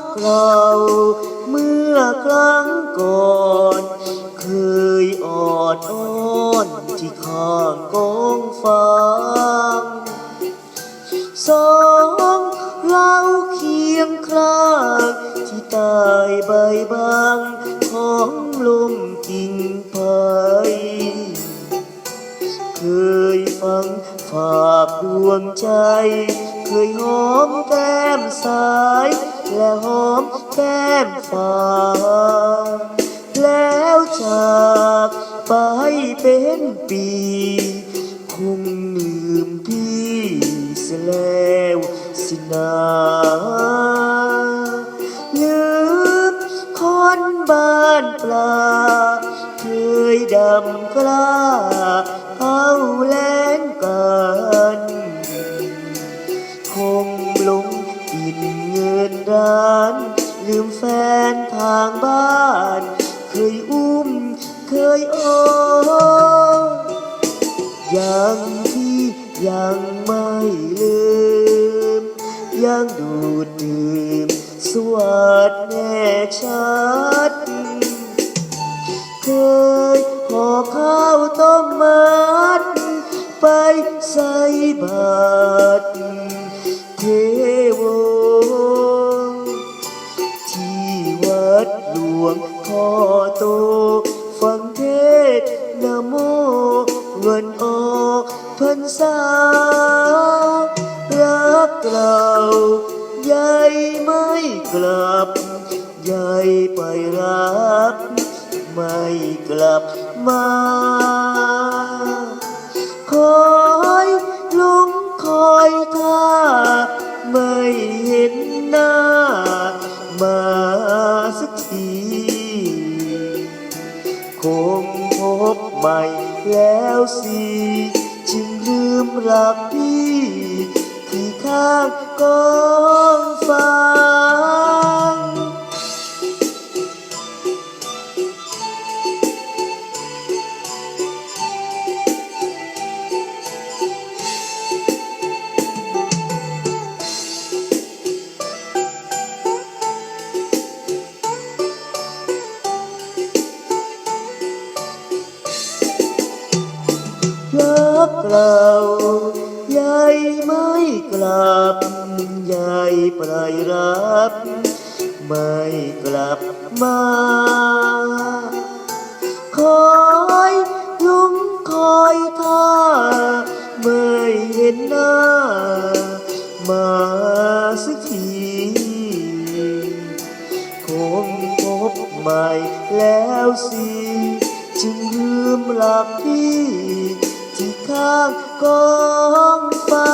กเราเมื่อครั้งก่อนเคยออดอ้อนที่ข้างกองฟางสองเราเคียงคลางที่ตายใบบางของลมกิ่งไปเคยฟังฝากดวงใจ เคยหอมแก้มสาย และหอมแก้มฝาแล้วจากไปเป็นปี คงลืมพี่เสียแล้วสินาลืมคนบ้านปลา เคยดำกล้า แฟนทางบ้าน เคยอุ้มเคยอ้อยังที่ยังไม่ลืม ยังดูดดื่มสวัสดแน่ชัด เคยห่อข้าวต้มมัด ไปใส่บาตร ดหลวงพ่อโตฟังเทศน์นะโมวันออกพรรษารักเราใหญ่ไม่กลับใหญ่ไปรับ ไม่กลับมา คงพบใหม่แล้วสิจึงลืมรักพี่ที่ข้างกองฟา เรายายไม่กลับยายปลายรับ ไม่กลับมา คอยลุงคอยท่าไม่เห็นหน้า มาสักทีคงพบใหม่แล้วสิจึงลืมหลักพี่ ที่ข้ามกองฟ้า